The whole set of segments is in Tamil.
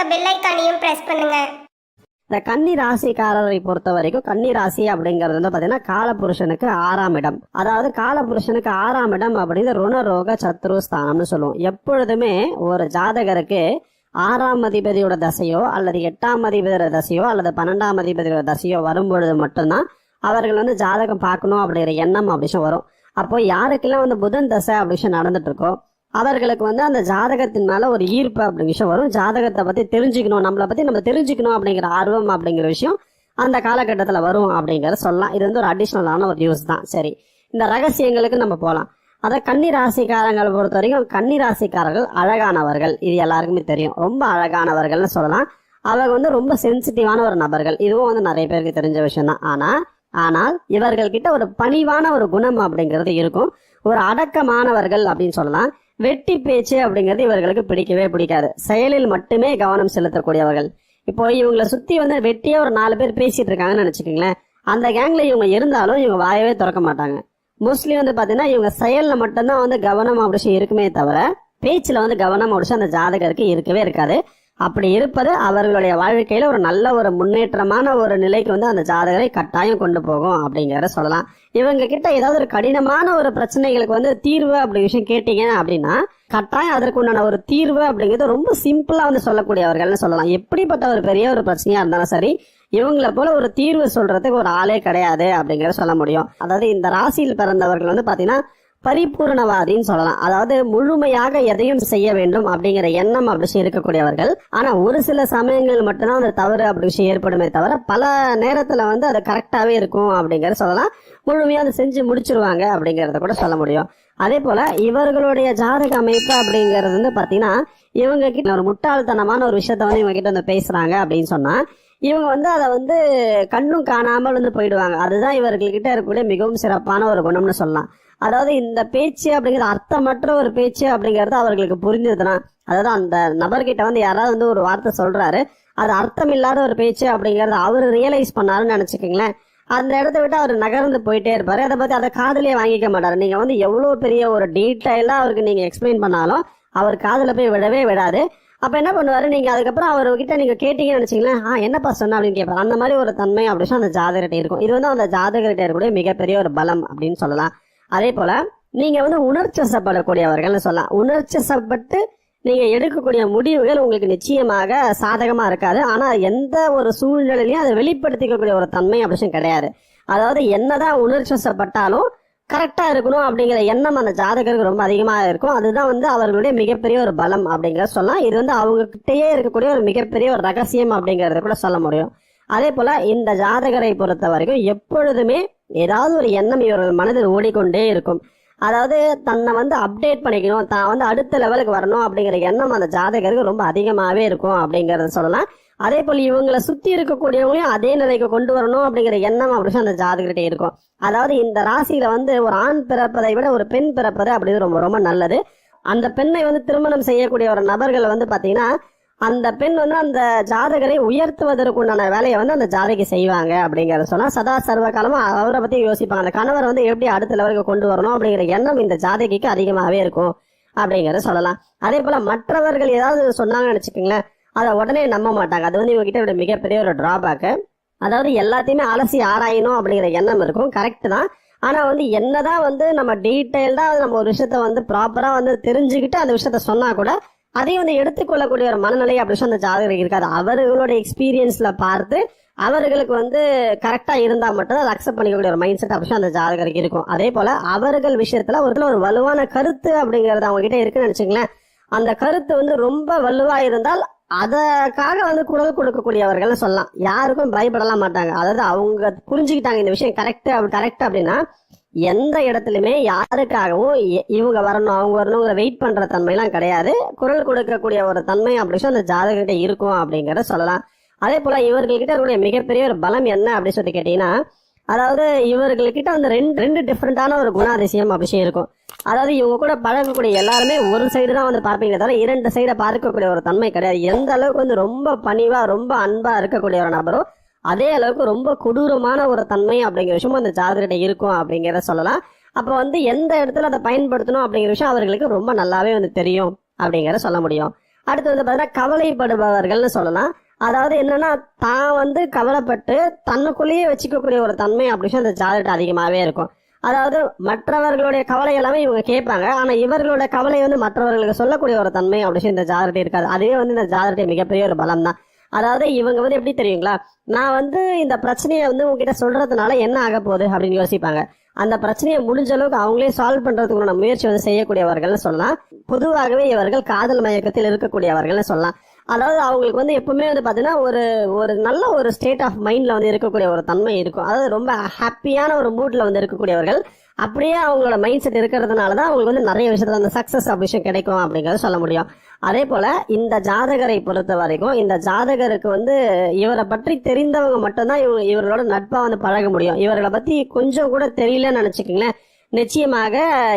இருக்க பெல் ஐக்கானையும் பிரஸ் பண்ணுங்க. இந்த கன்னி ராசிக்காரரை பொறுத்த வரைக்கும் கன்னி ராசி அப்படிங்கிறது வந்து பாத்தீங்கன்னா காலபுருஷனுக்கு ஆறாம் இடம். அதாவது காலபுருஷனுக்கு ஆறாம் இடம் அப்படின்னு ருணரோக சத்ரு ஸ்தானம்னு சொல்லுவோம். எப்பொழுதுமே ஒரு ஜாதகருக்கு ஆறாம் அதிபதியோட தசையோ அல்லது எட்டாம் அதிபதியோட தசையோ அல்லது பன்னெண்டாம் அதிபதியோட தசையோ வரும்பொழுது மட்டும்தான் அவர்கள் வந்து ஜாதகம் பார்க்கணும் அப்படிங்கிற எண்ணம் அப்படின்னு வரும். அப்போ யாருக்கெல்லாம் வந்து புதன் தசை அப்படின்னு நடந்துட்டு இருக்கோ அவர்களுக்கு வந்து அந்த ஜாதகத்தின் மேல ஒரு ஈர்ப்பு அப்படிங்கிற விஷயம் வரும். ஜாதகத்தை பத்தி தெரிஞ்சுக்கணும் நம்மளை பத்தி நம்ம தெரிஞ்சுக்கணும் அப்படிங்கிற ஆர்வம் அப்படிங்கிற விஷயம் அந்த காலகட்டத்தில் வரும் அப்படிங்கிறத சொல்லலாம். இது வந்து ஒரு அடிஷ்னலான ஒரு நியூஸ் தான். சரி. இந்த ரகசியங்களுக்கு நம்ம போகலாம் அதை கன்னி ராசிக்காரங்களை பொறுத்த வரைக்கும் கன்னி ராசிக்காரர்கள் அழகானவர்கள். இது எல்லாருக்குமே தெரியும். ரொம்ப அழகானவர்கள்னு சொல்லலாம். அவங்க வந்து ரொம்ப சென்சிட்டிவான ஒரு நபர்கள். இதுவும் வந்து நிறைய பேருக்கு தெரிஞ்ச விஷயம் தான். ஆனால் ஆனால் இவர்கள் கிட்ட ஒரு பணிவான ஒரு குணம் அப்படிங்கிறது இருக்கும். ஒரு அடக்கமானவர்கள் அப்படின்னு சொல்லலாம். வெட்டி பேச்சு அப்படிங்கிறது இவர்களுக்கு பிடிக்கவே பிடிக்காது. செயலில் மட்டுமே கவனம் செலுத்தக்கூடியவர்கள். இப்போ இவங்களை சுத்தி வந்து வெட்டியா ஒரு நாலு பேர் பேசிட்டு இருக்காங்கன்னு நினைச்சுக்கோங்களேன். அந்த கேங்ல இவங்க இருந்தாலும் இவங்க வாயவே திறக்க மாட்டாங்க. மோஸ்ட்லி வந்து பாத்தீங்கன்னா இவங்க செயல்ல மட்டும்தான் வந்து கவனம் அப்படி இருக்குமே தவிர பேச்சுல வந்து கவனம் அப்படி அந்த ஜாதகருக்கு இருக்கவே இருக்காது. அப்படி இருப்பது அவர்களுடைய வாழ்க்கையில ஒரு நல்ல ஒரு முன்னேற்றமான ஒரு நிலைக்கு வந்து அந்த ஜாதகரை கட்டாயம் கொண்டு போகும் அப்படிங்கறத சொல்லலாம். இவங்க கிட்ட ஏதாவது ஒரு கடினமான ஒரு பிரச்சனைகளுக்கு வந்து தீர்வு அப்படி விஷயம் கேட்டீங்க அப்படின்னா கட்டாயம் அதற்கு உண்டான ஒரு தீர்வு அப்படிங்கிறது ரொம்ப சிம்பிளா வந்து சொல்லக்கூடியவர்கள்னு சொல்லலாம். எப்படிப்பட்ட ஒரு பெரிய ஒரு பிரச்சனையா இருந்தாலும் சரி இவங்கள போல ஒரு தீர்வு சொல்றதுக்கு ஒரு ஆளே கிடையாது அப்படிங்கறத சொல்ல முடியும். அதாவது இந்த ராசியில் பிறந்தவர்கள் வந்து பாத்தீங்கன்னா பரிபூர்ணவாதின்னு சொல்லலாம். அதாவது முழுமையாக எதையும் செய்ய வேண்டும் அப்படிங்கிற எண்ணம் அப்படி விஷயம் இருக்கக்கூடியவர்கள். ஆனா ஒரு சில சமயங்கள் மட்டும்தான் அந்த தவறு அப்படி விஷயம் ஏற்படுமே தவிர பல நேரத்துல வந்து அது கரெக்டாவே இருக்கும் அப்படிங்கறத சொல்லலாம். முழுமையா அதை செஞ்சு முடிச்சிருவாங்க அப்படிங்கறத கூட சொல்ல முடியும். அதே போல இவர்களுடைய ஜாதக அமைப்பு அப்படிங்கறது வந்து பாத்தீங்கன்னா இவங்க கிட்ட ஒரு முட்டாள்தனமான ஒரு விஷயத்த வந்து இவங்க கிட்ட வந்து பேசுறாங்க அப்படின்னு சொன்னா இவங்க வந்து அதை வந்து கண்ணும் காணாமல் வந்து போயிடுவாங்க. அதுதான் இவர்கள்கிட்ட இருக்கக்கூடிய மிகவும் சிறப்பான ஒரு குணம்னு சொல்லலாம். அதாவது இந்த பேச்சு அப்படிங்கிறது அர்த்தமற்ற ஒரு பேச்சு அப்படிங்கிறது அவர்களுக்கு புரிஞ்சதுன்னா அதாவது அந்த நபர்கிட்ட வந்து யாராவது வந்து ஒரு வார்த்தை சொல்றாரு அது அர்த்தம் இல்லாத ஒரு பேச்சு அப்படிங்கறது அவர் ரியலைஸ் பண்ணாருன்னு நினைச்சுக்கோங்களேன். அந்த இடத்த விட்டு அவர் நகர்ந்து போயிட்டே இருப்பாரு. அதை பத்தி அதை காதலியே வாங்கிக்க மாட்டாரு. நீங்க வந்து எவ்வளவு பெரிய ஒரு டீட்டெயிலா அவருக்கு நீங்க எக்ஸ்பிளைன் பண்ணாலும் அவர் காதுல போய் விடவே விடாது. அப்ப என்ன பண்ணுவாரு? நீங்க அதுக்கப்புறம் அவர்கிட்ட நீங்க கேட்டீங்கன்னு நினைச்சீங்களேன் ஆ என்னப்பா சொன்ன? அப்படின்னு கேட்பாரு. அந்த மாதிரி ஒரு தன்மை அப்படின்னு அந்த ஜாதகர்கிட்ட இருக்கும். இது வந்து அந்த ஜாதகர்கிட்ட இருக்கக்கூடிய மிகப்பெரிய ஒரு பலம் அப்படின்னு சொல்லலாம். அதே போல நீங்க வந்து உணர்ச்சசப்படக்கூடியவர்கள்னு சொல்லலாம். உணர்ச்சசப்பட்டு நீங்க எடுக்கக்கூடிய முடிவுகள் உங்களுக்கு நிச்சயமாக சாதகமா இருக்காது. ஆனா எந்த ஒரு சூழ்நிலையிலையும் அதை வெளிப்படுத்திக்கக்கூடிய ஒரு தன்மை அப்படின்னு கிடையாது. அதாவது என்னதான் உணர்ச்சசப்பட்டாலும் கரெக்டா இருக்கணும் அப்படிங்கிற எண்ணம் அந்த ஜாதகருக்கு ரொம்ப அதிகமா இருக்கும். அதுதான் வந்து அவர்களுடைய மிகப்பெரிய ஒரு பலம் அப்படிங்கிற சொல்லலாம். இது வந்து அவங்க கிட்டேயே இருக்கக்கூடிய ஒரு மிகப்பெரிய ஒரு ரகசியம் அப்படிங்கறத கூட சொல்ல முடியும். அதே போல இந்த ஜாதகரை பொறுத்த வரைக்கும் எப்பொழுதுமே ஏதாவது ஒரு எண்ணம் இவர்கள் மனதில் ஓடிக்கொண்டே இருக்கும். அதாவது தன்னை வந்து அப்டேட் பண்ணிக்கணும் தான் வந்து அடுத்த லெவலுக்கு வரணும் அப்படிங்கிற எண்ணம் அந்த ஜாதகருக்கு ரொம்ப அதிகமாவே இருக்கும் அப்படிங்கறத சொல்லலாம். அதே போல் இவங்களை சுத்தி இருக்கக்கூடியவங்களையும் அதே நிலைக்கு கொண்டு வரணும் அப்படிங்கிற எண்ணம் அப்படின்னு அந்த ஜாதகர்கிட்ட இருக்கும். அதாவது இந்த ராசியில வந்து ஒரு ஆண் பிறப்பதை விட ஒரு பெண் பிறப்பது அப்படிங்கிறது ரொம்ப ரொம்ப நல்லது. அந்த பெண்ணை வந்து திருமணம் செய்யக்கூடிய ஒரு நபர்கள் வந்து பாத்தீங்கன்னா அந்த பெண் வந்து அந்த ஜாதகரை உயர்த்துவதற்குண்டான வேலையை வந்து அந்த ஜாதகி செய்வாங்க அப்படிங்கறத சொன்னா சதா சர்வ காலமா அவரை பத்தி யோசிப்பாங்க. அந்த கணவர் வந்து எப்படி அடுத்த லெவலுக்கு கொண்டு வரணும் அப்படிங்கிற எண்ணம் இந்த ஜாதகிக்கு அதிகமாவே இருக்கும் அப்படிங்கறத சொல்லலாம். அதே போல மற்றவர்கள் ஏதாவது சொன்னாங்கன்னு நினைச்சுக்கோங்களேன் அதை உடனே நம்ப மாட்டாங்க. அது வந்து இவங்க கிட்ட மிகப்பெரிய ஒரு டிராபேக்கு அதாவது எல்லாத்தையுமே அலசி ஆராயணும் அப்படிங்கிற எண்ணம் இருக்கும். கரெக்ட் தான். ஆனா வந்து என்னதான் வந்து நம்ம டீட்டெயில்டா நம்ம ஒரு விஷயத்த வந்து ப்ராப்பரா வந்து தெரிஞ்சுக்கிட்டு அந்த விஷயத்த சொன்னா கூட அதையும் வந்து எடுத்துக்கொள்ளக்கூடிய ஒரு மனநிலை அப்படி சொல்லி அந்த ஜாதகருக்கு இருக்காது. அவர்களோட எக்ஸ்பீரியன்ஸ்ல பார்த்து அவர்களுக்கு வந்து கரெக்டா இருந்தா மட்டும் அதை அக்செப்ட் பண்ணிக்கக்கூடிய ஒரு மைண்ட் செட் அப்படி அந்த ஜாதகருக்கு இருக்கும். அதே போல அவர்கள் விஷயத்துல ஒரு ஒரு வலுவான கருத்து அப்படிங்கறது அவங்க கிட்ட இருக்குன்னு நினைச்சுங்களேன் அந்த கருத்து வந்து ரொம்ப வலுவா இருந்தால் அதற்காக வந்து குரல் கொடுக்கக்கூடியவர்கள் சொல்லலாம். யாருக்கும் பயப்படலாம் மாட்டாங்க. அதாவது அவங்க புரிஞ்சுக்கிட்டாங்க இந்த விஷயம் கரெக்ட் அப்படி கரெக்ட் அப்படின்னா எந்த இடத்துலயுமே யாருக்காகவும் இவங்க வரணும் அவங்க வரணுங்கிற வெயிட் பண்ற தன்மைலாம் கிடையாது. குரல் கொடுக்கக்கூடிய ஒரு தன்மை அப்படி சொல்லி அந்த ஜாதகிட்ட இருக்கும் அப்படிங்கறத சொல்லலாம். அதே போல இவர்கள்கிட்ட இருக்கக்கூடிய மிகப்பெரிய ஒரு பலம் என்ன அப்படின்னு சொல்லி கேட்டீங்கன்னா அதாவது இவர்கள்கிட்ட வந்து ரெண்டு ரெண்டு டிஃப்ரெண்டான ஒரு குணாதிசயம் விஷயம் இருக்கும். அதாவது இவங்க கூட பழகக்கூடிய எல்லாருமே ஒரு சைடு தான் வந்து பார்ப்பீங்க தவிர இரண்டு சைடை பார்க்கக்கூடிய ஒரு தன்மை கிடையாது. எந்த அளவுக்கு வந்து ரொம்ப பணிவா ரொம்ப அன்பா இருக்கக்கூடிய ஒரு நபரோ அதே அளவுக்கு ரொம்ப கொடூரமான ஒரு தன்மை அப்படிங்கிற விஷயம் அந்த ஜாதகிட்ட இருக்கும் அப்படிங்கிறத சொல்லலாம். அப்போ வந்து எந்த இடத்துல அதை பயன்படுத்தணும் அப்படிங்கிற விஷயம் அவர்களுக்கு ரொம்ப நல்லாவே வந்து தெரியும் அப்படிங்கிறத சொல்ல முடியும். அடுத்து வந்து பாத்தீங்கன்னா கவலைப்படுபவர்கள்னு சொல்லலாம். அதாவது என்னன்னா தான் வந்து கவலைப்பட்டு தன்னுக்குள்ளேயே வச்சுக்கக்கூடிய ஒரு தன்மை அப்படின்னு அந்த ஜாதகத்தை அதிகமாவே இருக்கும். அதாவது மற்றவர்களுடைய கவலை எல்லாமே இவங்க கேட்பாங்க. ஆனா இவர்களோட கவலை வந்து மற்றவர்களுக்கு சொல்லக்கூடிய ஒரு தன்மை அப்படின்னு இந்த ஜாதகத்தை இருக்காது. அதுவே வந்து இந்த ஜாதகத்தை மிகப்பெரிய ஒரு பலம் தான் அதாவது இவங்க வந்து எப்படி தெரியுங்களா? நான் வந்து இந்த பிரச்சனையை வந்து உங்ககிட்ட சொல்றதுனால என்ன ஆக போகுது அப்படின்னு யோசிப்பாங்க. அந்த பிரச்சனையை முடிஞ்ச அளவுக்கு அவங்களே சால்வ் பண்றதுக்குள்ள முயற்சி வந்து செய்யக்கூடியவர்கள்னு சொல்லலாம். பொதுவாகவே இவர்கள் காதல் மயக்கத்தில் இருக்கக்கூடியவர்கள்னு சொல்லலாம். அதாவது அவங்களுக்கு வந்து எப்பவுமே வந்து பார்த்தீங்கன்னா ஒரு ஒரு நல்ல ஒரு ஸ்டேட் ஆஃப் மைண்ட்ல வந்து இருக்கக்கூடிய ஒரு தன்மை இருக்கும். அதாவது ரொம்ப ஹாப்பியான ஒரு மூட்ல வந்து இருக்கக்கூடியவர்கள் அப்படியே அவங்களோட மைண்ட் செட் இருக்கிறதுனால தான் அவங்களுக்கு வந்து நிறைய விஷயத்துல அந்த சக்சஸ் விஷயம் கிடைக்கும் அப்படிங்கிறத சொல்ல முடியும். அதே போல இந்த ஜாதகரை பொறுத்த வரைக்கும் இந்த ஜாதகருக்கு வந்து இவரை பற்றி தெரிந்தவங்க மட்டும்தான் இவங்க இவர்களோட நட்பா வந்து பழக முடியும். இவர்களை பத்தி கொஞ்சம் கூட தெரியலன்னு நினைச்சுக்கீங்களேன். நிச்சயமாக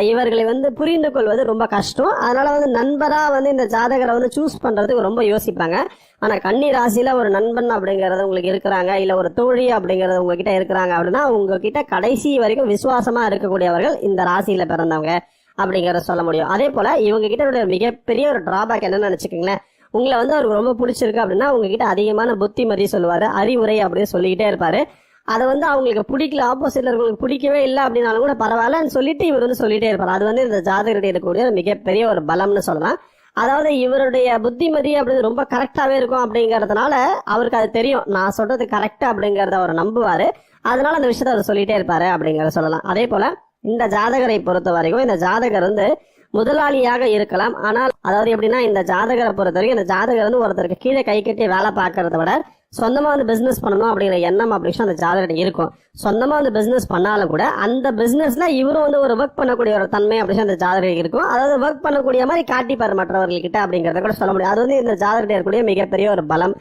இவர்களை வந்து புரிந்து கொள்வது ரொம்ப கஷ்டம். அதனால வந்து நண்பரா வந்து இந்த ஜாதகரை வந்து சூஸ் பண்றதுக்கு ரொம்ப யோசிப்பாங்க. ஆனா கன்னி ராசியில ஒரு நண்பன் அப்படிங்கறது உங்களுக்கு இருக்கிறாங்க இல்ல ஒரு தோழி அப்படிங்கறது உங்ககிட்ட இருக்கிறாங்க அப்படின்னா உங்ககிட்ட கடைசி வரைக்கும் விசுவாசமா இருக்கக்கூடியவர்கள் இந்த ராசியில பிறந்தவங்க அப்படிங்கறத சொல்ல முடியும். அதே போல இவங்க கிட்ட மிகப்பெரிய ஒரு டிராபேக் என்னன்னு நினைச்சுக்கீங்களேன். உங்களை வந்து அவருக்கு ரொம்ப பிடிச்சிருக்கு அப்படின்னா உங்ககிட்ட அதிகமான புத்திமதி சொல்லுவாரு அறிவுரை அப்படின்னு சொல்லிக்கிட்டே இருப்பாரு. அதை வந்து அவங்களுக்கு பிடிக்கல ஆப்போசிட்ல இருக்கவங்களுக்கு பிடிக்கவே இல்லை அப்படின்னாலும் கூட பரவாயில்லன்னு சொல்லிட்டு இவர் வந்து சொல்லிட்டே இருப்பார். அது வந்து இந்த ஜாதகருடைய இருக்கக்கூடிய மிகப்பெரிய ஒரு பலம்னு சொல்லலாம். அதாவது இவருடைய புத்திமதி அப்படிங்கிறது ரொம்ப கரெக்டாவே இருக்கும் அப்படிங்கறதுனால அவருக்கு அது தெரியும். நான் சொல்றது கரெக்டா அப்படிங்கறத அவர் நம்புவாரு. அதனால அந்த விஷயத்த அவர் சொல்லிட்டே இருப்பாரு அப்படிங்கறத சொல்லலாம். அதே போல இந்த ஜாதகரை பொறுத்த வரைக்கும் இந்த ஜாதகர் வந்து முதலாளியாக இருக்கலாம். ஆனால் அதாவது எப்படின்னா இந்த ஜாதகரை பொறுத்த வரைக்கும் இந்த ஜாதகர் வந்து ஒருத்தருக்கு கீழே கை கட்டி வேலை பார்க்கறத விட சொந்தமா வந்து பிசினஸ் பண்ணணும் அப்படிங்கிற எண்ணம் அப்படின்னு அந்த ஜாதகம் இருக்கும். சொந்தமா வந்து பிசினஸ் பண்ணாலும் கூட அந்த பிசினஸ்ல இவரும் வந்து ஒரு ஒர்க் பண்ணக்கூடிய ஒரு தன்மை அப்படின்னு அந்த ஜாதகம் இருக்கும். அதாவது ஒர்க் பண்ணக்கூடிய மாதிரி காட்டிப்பார் மற்றவர்கள்கிட்ட அப்படிங்கறத கூட சொல்ல முடியும். அது வந்து இந்த ஜாதகர் இருக்கக்கூடிய மிகப்பெரிய ஒரு பலம்.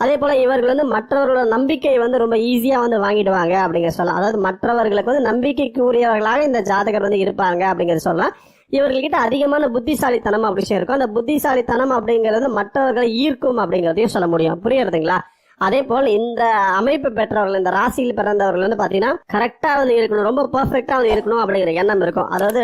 அதே போல இவர்கள் வந்து மற்றவர்களோட நம்பிக்கையை வந்து ரொம்ப ஈஸியா வந்து வாங்கிடுவாங்க அப்படிங்கிற சொல்லலாம் அதாவது மற்றவர்களுக்கு வந்து நம்பிக்கைக்கு உரியவர்களாக இந்த ஜாதகர் வந்து இருப்பாங்க அப்படிங்கிறத சொல்லலாம். இவர்கள்கிட்ட அதிகமான புத்திசாலித்தனம் அப்படி இருக்கும். அந்த புத்திசாலித்தனம் அப்படிங்கிறது மற்றவர்களை ஈர்க்கும் அப்படிங்கிறதையும் சொல்ல முடியும். புரியறதுங்களா? அதே போல் இந்த அமைப்பு பெற்றவர்கள் இந்த ராசியில் பிறந்தவர்கள் வந்து பாத்தீங்கன்னா கரெக்டா வந்து இருக்கணும் ரொம்ப பெர்ஃபெக்டா வந்து இருக்கணும் அப்படிங்கிற எண்ணம் இருக்கும். அதாவது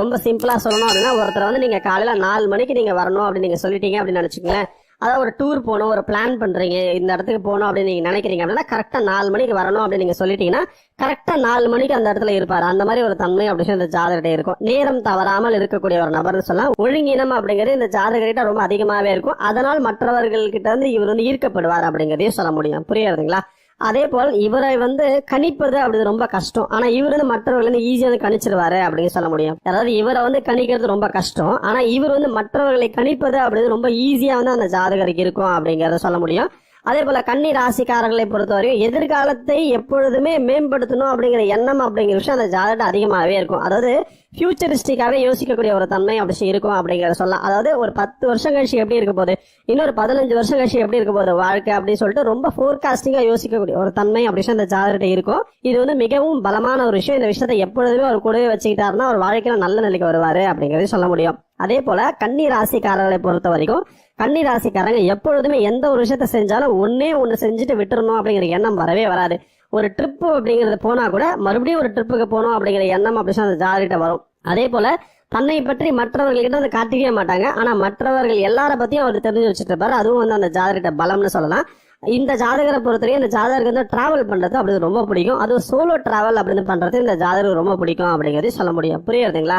ரொம்ப சிம்பிளா சொல்லணும் அப்படின்னா ஒருத்தர் வந்து நீங்க காலையில நாலு மணிக்கு நீங்க வரணும் அப்படின்னு நீங்க சொல்லிட்டீங்க அப்படின்னு நினைச்சுக்கங்களேன். அதாவது ஒரு டூர் போகணும் ஒரு பிளான் பண்றீங்க இந்த இடத்துக்கு போகணும் அப்படின்னு நீங்க நினைக்கிறீங்க அப்படின்னா கரெக்டா நாலு மணிக்கு வரணும் அப்படின்னு நீங்கள் சொல்லிட்டீங்கன்னா கரெக்டா நாலு மணிக்கு அந்த இடத்துல இருப்பாரு. அந்த மாதிரி ஒரு தன்மை அப்படின்னு இந்த ஜாதகர்கிட்ட இருக்கும். நேரம் தவறாமல் இருக்கக்கூடிய ஒரு நபர்னு சொல்லலாம் ஒழுங்கினம் அப்படிங்கிறது இந்த ஜாதகர்கிட்ட ரொம்ப அதிகமாவே இருக்கும். அதனால் மற்றவர்கள் கிட்ட இருந்து இவர் வந்து ஈர்க்கப்படுவார் அப்படிங்கிறதையும் சொல்ல முடியும். புரியுறதுங்களா அதே போல் இவரை வந்து கணிப்பது அப்படி ரொம்ப கஷ்டம். ஆனா இவர் வந்து மற்றவர்கள் வந்து ஈஸியா வந்து கணிச்சிருவாரு அப்படின்னு சொல்ல முடியும். அதாவது இவரை வந்து கணிக்கிறது ரொம்ப கஷ்டம். ஆனா இவர் வந்து மற்றவர்களை கணிப்பது அப்படிங்கிறது ரொம்ப ஈஸியா வந்து அந்த ஜாதகருக்கு இருக்கும் அப்படிங்கறத சொல்ல முடியும். அதே போல கன்னி ராசிக்காரர்களை பொறுத்தவரையும் எதிர்காலத்தை எப்பொழுதுமே மேம்படுத்தணும் அப்படிங்கிற எண்ணம் அப்படிங்கிற விஷயம் அந்த ஜாதகத்தை அதிகமாகவே இருக்கும். அதாவது ஃபியூச்சரிஸ்டிக்காவே யோசிக்கக்கூடிய ஒரு தன்மை அப்படி இருக்கும் அப்படிங்கிறத சொல்லலாம். அதாவது ஒரு பத்து வருஷம் கழிச்சு எப்படி இருக்க போகுது? இன்னொரு பதினஞ்சு வருஷம் கழிச்சு எப்படி இருக்க போகுது வாழ்க்கை அப்படின்னு சொல்லிட்டு ரொம்ப ஃபோர்காஸ்டிங்காக யோசிக்கக்கூடிய ஒரு தன்மை அப்படி அந்த ஜாதகத்தை இருக்கும். இது வந்து மிகவும் பலமான ஒரு விஷயம். இந்த விஷயத்தை எப்பொழுதுமே அவர் கூடவே வச்சுக்கிட்டாருன்னா அவர் வாழ்க்கையில நல்ல நிலைக்கு வருவாரு அப்படிங்கிறத சொல்ல முடியும். அதே போல கன்னி ராசிக்காரர்களை பொறுத்த வரைக்கும் கன்னி ராசிக்காரங்க எப்பொழுதுமே எந்த ஒரு விஷயத்த செஞ்சாலும் ஒன்னே ஒன்னு செஞ்சுட்டு விட்டுறணும் அப்படிங்கிற எண்ணம் வரவே வராது. ஒரு ட்ரிப் அப்படிங்கிறது போனா கூட மறுபடியும் ஒரு ட்ரிப்புக்கு போகணும் அப்படிங்கிற எண்ணம் அப்படி அந்த ஜாதிகிட்ட வரும். அதே போல தன்னை பற்றி மற்றவர்கள்கிட்ட வந்து காட்டிக்கவே மாட்டாங்க. ஆனா மற்றவர்கள் எல்லார பத்தியும் அவர் தெரிஞ்சு வச்சுட்டு இருப்பாரு அதுவும் வந்து அந்த ஜாதகிட்ட பலம்னு சொல்லலாம். இந்த ஜாதகரை பொறுத்தவரைக்கும் இந்த ஜாதகருக்கு வந்து டிராவல் பண்றது அப்படி ரொம்ப பிடிக்கும். அதுவும் சோலோ டிராவல் அப்படின்னு பண்றது இந்த ஜாதகருக்கு ரொம்ப பிடிக்கும் அப்படிங்கறதையும் சொல்ல முடியும். புரியுறதுங்களா